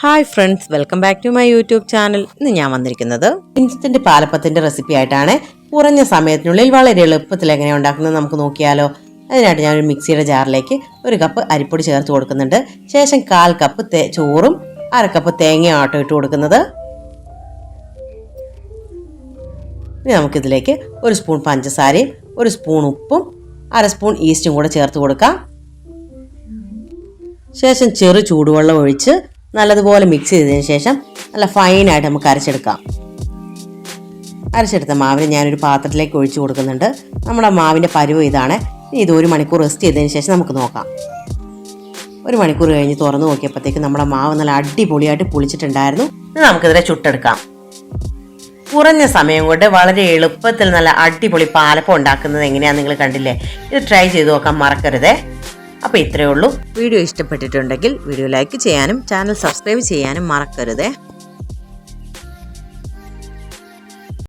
Hi friends welcome back to my YouTube channel ഇന്ന് ഞാൻ വന്നിരിക്കുന്നത് ഇൻസ്റ്റന്റ് പാലപ്പത്തിന്റെ റെസിപ്പി ആയിട്ടാണ്. കുറഞ്ഞ സമയത്തിനുള്ളിൽ വളരെ എളുപ്പത്തിൽ എങ്ങനെ ഉണ്ടാക്കുന്നത് നമുക്ക് നോക്കിയാലോ. അതിനായിട്ട് ഞാൻ ഒരു മിക്സിയുടെ ജാറിലേക്ക് ഒരു കപ്പ് അരിപ്പൊടി ചേർത്ത് കൊടുക്കുന്നുണ്ട്. ശേഷം കാൽ കപ്പ് ചോറും അര കപ്പ് തേങ്ങയും ആട്ടോ ഇട്ട് കൊടുക്കുന്നത്. ഇനി നമുക്കിതിലേക്ക് ഒരു സ്പൂൺ പഞ്ചസാരയും ഒരു സ്പൂൺ ഉപ്പും അര സ്പൂൺ ഈസ്റ്റും കൂടെ ചേർത്ത് കൊടുക്കാം. ശേഷം ചെറു ചൂടുവെള്ളം ഒഴിച്ച് നല്ലതുപോലെ മിക്സ് ചെയ്തതിന് ശേഷം നല്ല ഫൈനായിട്ട് നമുക്ക് അരച്ചെടുക്കാം. അരച്ചെടുത്ത മാവിന് ഞാനൊരു പാത്രത്തിലേക്ക് ഒഴിച്ചു കൊടുക്കുന്നുണ്ട്. നമ്മുടെ മാവിന്റെ പരുവ് ഇതാണ്. ഇനി ഇത് ഒരു മണിക്കൂർ റെസ്റ്റ് ചെയ്തതിന് ശേഷം നമുക്ക് നോക്കാം. ഒരു മണിക്കൂർ കഴിഞ്ഞ് തുറന്നു നോക്കിയപ്പോഴത്തേക്ക് നമ്മുടെ മാവ് നല്ല അടിപൊളിയായിട്ട് പുളിച്ചിട്ടുണ്ടായിരുന്നു. നമുക്കിതിനെ ചുട്ടെടുക്കാം. കുറഞ്ഞ സമയം കൊണ്ട് വളരെ എളുപ്പത്തിൽ നല്ല അടിപൊളി പാലപ്പം ഉണ്ടാക്കുന്നത് എങ്ങനെയാണെന്ന് നിങ്ങൾ കണ്ടില്ലേ? ഇത് ട്രൈ ചെയ്ത് നോക്കാൻ മറക്കരുതേ. അപ്പോൾ ഇത്രയേ ഉള്ളൂ. വീഡിയോ ഇഷ്ടപ്പെട്ടിട്ടുണ്ടെങ്കിൽ വീഡിയോ ലൈക്ക് ചെയ്യാനും ചാനൽ സബ്സ്ക്രൈബ് ചെയ്യാനും മറക്കരുതേ.